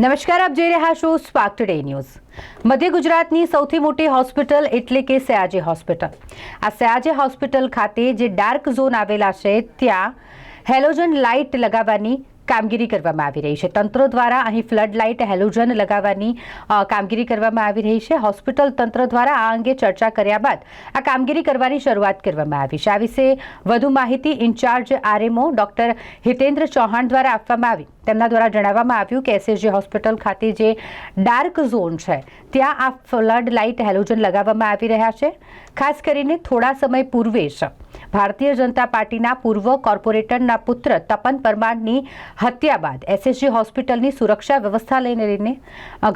નમસ્કાર, આપ જોઈ રહ્યા છો સ્પાર્ક ટુડે ન્યૂઝ. મધ્ય ગુજરાતની સૌથી મોટી હોસ્પિટલ એટલે કે સયાજી હોસ્પિટલ. આ સયાજી હોસ્પિટલ ખાતે જે ડાર્ક ઝોન આવેલા છે, ત્યાં હેલોજન લાઇટ લગાવવાની કામગીરી કરવામાં આવી રહી છે. તંત્ર દ્વારા અહીં ફ્લડ લાઇટ હેલોજન લગાવવાની કામગીરી કરવામાં આવી રહી છે. હોસ્પિટલ તંત્ર દ્વારા આ અંગે ચર્ચા કર્યા બાદ આ કામગીરી કરવાની શરૂઆત કરવામાં આવી છે. આ વિશે વધુ માહિતી incharge R M O doctor Hitendra Chauhan દ્વારા આપવામાં આવી. તેમના દ્વારા જણાવવામાં આવ્યું કે એસએસજી હોસ્પિટલ ખાતે જે ડાર્ક ઝોન છે, ત્યાં આ ફ્લડ લાઇટ હેલોજન લગાવવામાં આવી રહ્યા છે. ખાસ કરીને થોડા સમય પૂર્વે જ. ભારતીય જનતા પાર્ટીના પૂર્વ કોર્પોરેટરના પુત્ર તપન પરમારની હત્યા બાદ એસએસજી હોસ્પિટલની સુરક્ષા વ્યવસ્થા લઈને લઈને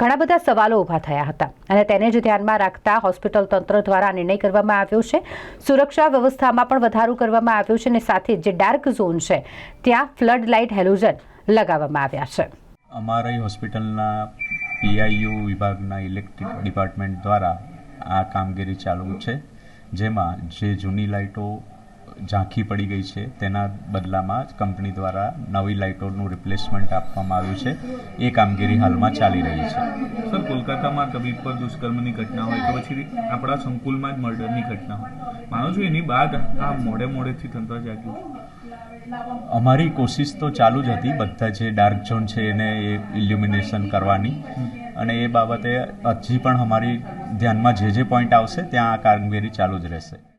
ઘણા બધા સવાલો ઊભા થયા હતા. અને તેને જ ધ્યાનમાં રાખતા હોસ્પિટલ તંત્ર દ્વારા નિર્ણય કરવામાં આવ્યો છે. સુરક્ષા વ્યવસ્થામાં પણ વધારો કરવામાં આવ્યો છે અને સાથે જે ડાર્ક ઝોન છે, ત્યાં ફ્લડ લાઇટ હેલોજન લગાવવામાં આવ્યા છે. અમારી હોસ્પિટલના પીઆઈયુ વિભાગના ઇલેક્ટ્રિક ડિપાર્ટમેન્ટ દ્વારા આ કામગીરી ચાલુ છે. જેમાં જે જૂની લાઇટો ઝાંખી પડી ગઈ છે. તેના બદલામાં કંપની દ્વારા નવી લાઇટોનું રિપ્લેસમેન્ટ આપવામાં આવ્યું છે. એ કામગીરી હાલમાં ચાલી રહી છે. સર કોલકાતામાં તબીબ પર દુષ્કર્મની ઘટના હોય તો પછી આપણા સંકુલમાં જ મર્ડરની ઘટના હોય. માનો છો એની બાદ આ મોડે મોડેથી તંત્ર જાગ્યું અમારી કોશિશ તો ચાલુ જ હતી બધા જે ડાર્ક ઝોન છે એને એ ઇલ્યુમિનેશન કરવાની. અને એ બાબતે હજી પણ અમારી ધ્યાનમાં જે જે પોઈન્ટ આવશે ત્યાં આ કામગીરી ચાલુ જ રહેશે.